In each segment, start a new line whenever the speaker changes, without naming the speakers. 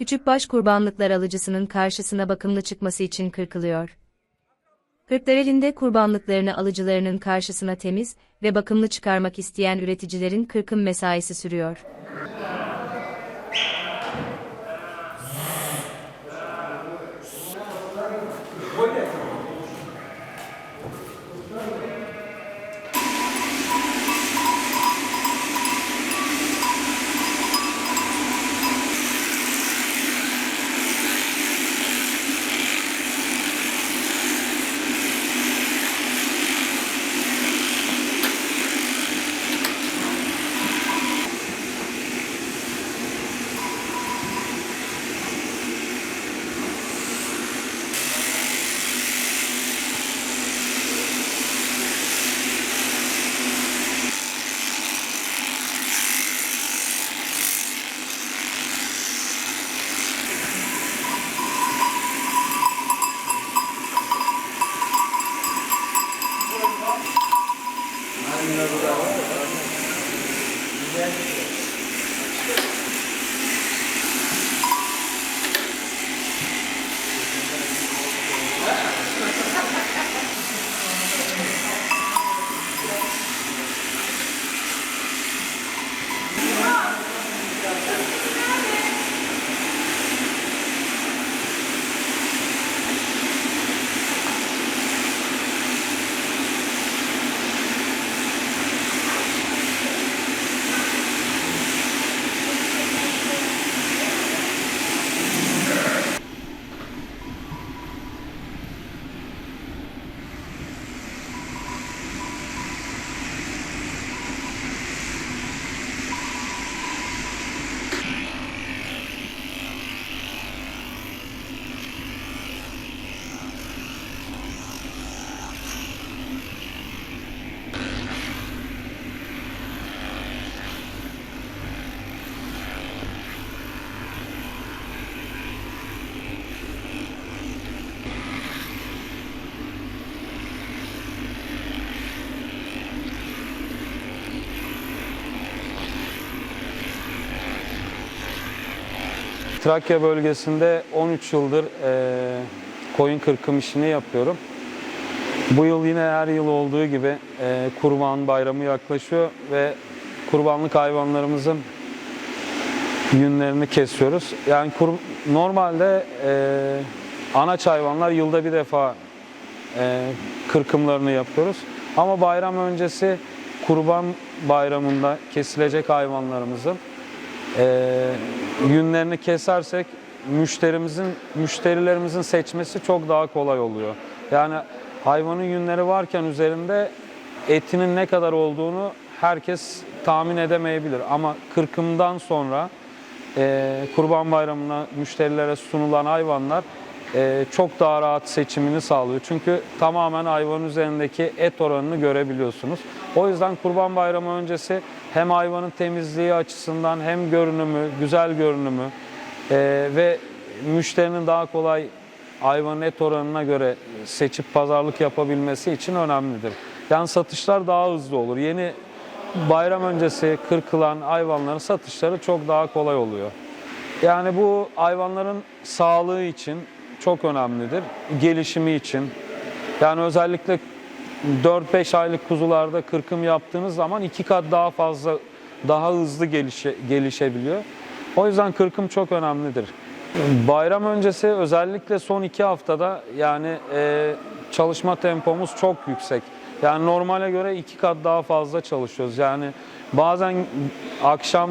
Küçük baş kurbanlıklar alıcısının karşısına bakımlı çıkması için kırkılıyor. Kırklarelinde kurbanlıklarını alıcılarının karşısına temiz ve bakımlı çıkarmak isteyen üreticilerin kırkım mesaisi sürüyor.
Trakya bölgesinde 13 yıldır eee, koyun kırkım işini yapıyorum. Bu yıl yine her yıl olduğu gibi eee, kurban bayramı yaklaşıyor ve kurbanlık hayvanlarımızın yünlerini kesiyoruz. Yani kur- normalde eee anaç hayvanlar yılda bir defa eee, kırkımlarını yapıyoruz. Ama bayram öncesi kurban bayramında kesilecek hayvanlarımızın eee, yünlerini kesersek müşterimizin müşterilerimizin seçmesi çok daha kolay oluyor. Yani hayvanın yünleri varken üzerinde etinin ne kadar olduğunu herkes tahmin edemeyebilir ama kırkımdan sonra eee, Kurban Bayramı'na müşterilere sunulan hayvanlar çok daha rahat seçimini sağlıyor. Çünkü tamamen hayvanın üzerindeki et oranını görebiliyorsunuz. O yüzden Kurban Bayramı öncesi hem hayvanın temizliği açısından hem görünümü, güzel görünümü eee, ve müşterinin daha kolay hayvanın et oranına göre seçip pazarlık yapabilmesi için önemlidir. Yani satışlar daha hızlı olur. Yeni bayram öncesi kırkılan hayvanların satışları çok daha kolay oluyor. Yani bu hayvanların sağlığı için çok önemlidir. Gelişimi için. Yani özellikle 4-5 aylık kuzularda kırkım yaptığınız zaman iki kat daha fazla, daha hızlı gelişe, gelişebiliyor. O yüzden kırkım çok önemlidir. Bayram öncesi özellikle son iki haftada yani e, çalışma tempomuz çok yüksek. Yani normale göre iki kat daha fazla çalışıyoruz. Yani bazen akşam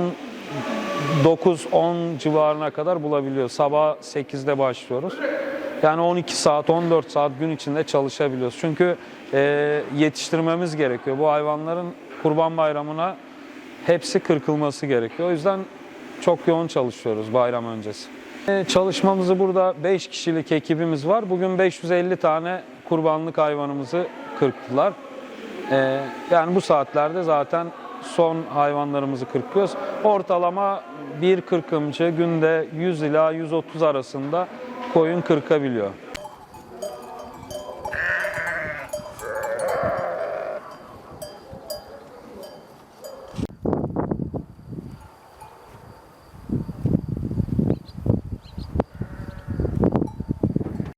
9-10 civarına kadar bulabiliyoruz. Sabah 8'de başlıyoruz. Yani 12 saat, 14 saat gün içinde çalışabiliyoruz. Çünkü e, yetiştirmemiz gerekiyor. Bu hayvanların kurban bayramına hepsi kırkılması gerekiyor. O yüzden çok yoğun çalışıyoruz bayram öncesi. E, Çalışmamızı burada 5 kişilik ekibimiz var. Bugün 550 tane kurbanlık hayvanımızı kırktılar. E, Yani bu saatlerde zaten son hayvanlarımızı kırkıyoruz. Ortalama bir kırkımcı günde 100 ila 130 arasında koyun kırkabiliyor.